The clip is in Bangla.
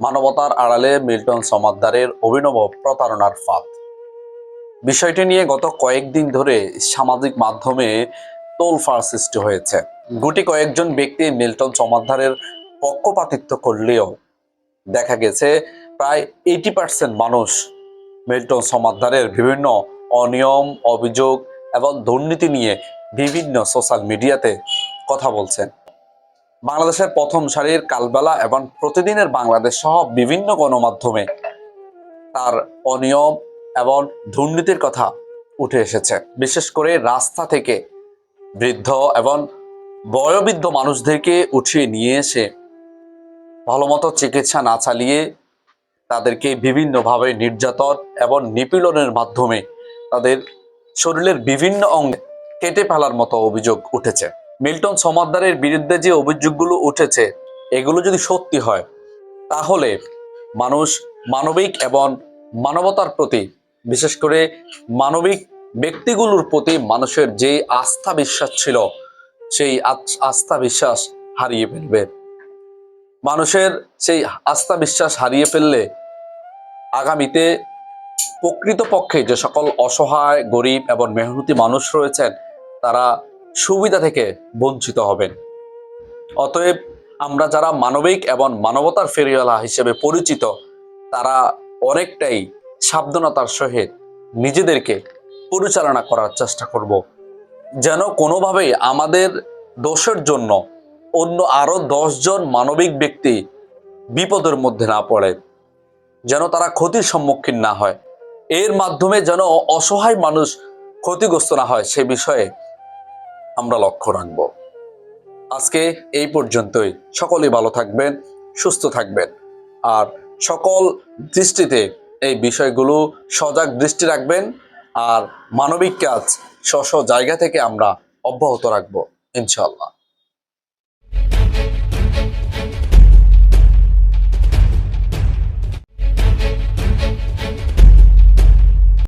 মানবতার আড়ালে মিল্টন সমাদ্দারের অভিনব প্রতারণার ফাঁদ। বিষয়টি নিয়ে গত কয়েকদিন ধরে সামাজিক মাধ্যমে তোলফাড় সৃষ্টি হয়েছে। গুটি কয়েকজন ব্যক্তি মিল্টন সমাদ্দারের পক্ষপাতিত্ব করলেও দেখা গেছে প্রায় এইটি পার্সেন্ট মানুষ মিল্টন সমাদ্দারের বিভিন্ন অনিয়ম, অভিযোগ এবং দুর্নীতি নিয়ে বিভিন্ন সোশ্যাল মিডিয়াতে কথা বলছেন। বাংলাদেশের প্রথম সারির কালবেলা এবং প্রতিদিনের বাংলাদেশ সহ বিভিন্ন গণমাধ্যমে তার অনিয়ম এবং দুর্নীতির কথা উঠে এসেছে। বিশেষ করে রাস্তা থেকে বৃদ্ধ এবং বয়োবৃদ্ধ মানুষদেরকে উঠিয়ে নিয়ে এসে ভালোমতো চিকিৎসা না চালিয়ে তাদেরকে বিভিন্নভাবে নির্যাতন এবং নিপীড়নের মাধ্যমে তাদের শরীরের বিভিন্ন অঙ্গে কেটে ফেলার মতো অভিযোগ উঠেছে। মিল্টন সমাদ্দারের বিরুদ্ধে যে অভিযোগগুলো উঠেছে, এগুলো যদি সত্যি হয়, তাহলে মানুষ মানবিক এবং মানবতার প্রতি, বিশেষ করে মানবিক ব্যক্তিগুলোর প্রতি মানুষের যে আস্থা বিশ্বাস ছিল, সেই আস্থা বিশ্বাস হারিয়ে ফেলবে। মানুষের সেই আস্থা বিশ্বাস হারিয়ে ফেললে আগামীতে প্রকৃতপক্ষে যে সকল অসহায়, গরিব এবং মেহনতি মানুষ রয়েছেন, তারা সুবিধা থেকে বঞ্চিত হবেন। অতএব আমরা যারা মানবিক এবং মানবতার ফেরিওয়ালা হিসেবে পরিচিত, তারা অনেকটাই সাবধানতার সহিত নিজেদেরকে পরিচালনা করার চেষ্টা করব। যেন কোনোভাবেই আমাদের দোষের জন্য অন্য আরও জন মানবিক ব্যক্তি বিপদের মধ্যে না পড়ে, যেন তারা ক্ষতির সম্মুখীন না হয়। এর মাধ্যমে যেন অসহায় মানুষ ক্ষতিগ্রস্ত না হয় সে বিষয়ে আমরা লক্ষ্য রাখব। আজকে এই পর্যন্তই। সকলেই ভালো থাকবেন, সুস্থ থাকবেন। আর সকল দৃষ্টিতে এই বিষয়গুলো সজাগ দৃষ্টি রাখবেন আর মানবিক কাজ স্ব জায়গা থেকে আমরা অব্যাহত রাখব ইনশাল্লাহ